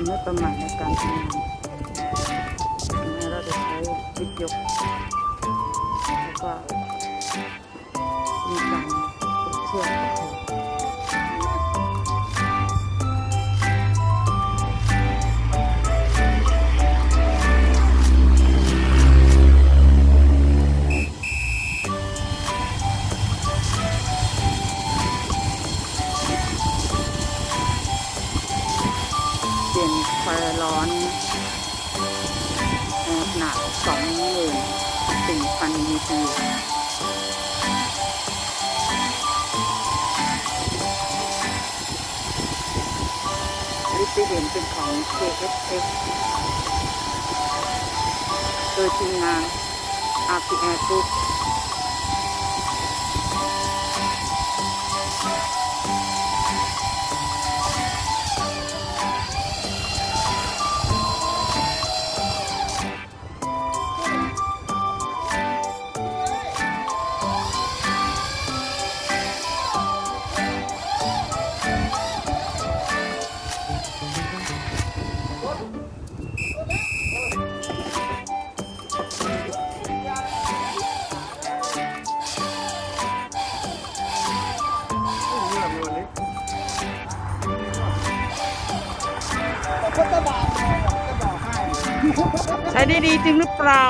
ต้นใหม่ในการทำงานแม้เราจะใช้วิทยกแล้วก็มีการเชื่อ ลี่ยนไฟร้อนแอร์ขนาดสองหมื่นสี่พันมิลลิลิปที่เห็นเป็นของ KSX โดยทีมงาน RPR Group ใช้ได้ดีจริงหรือเปล่า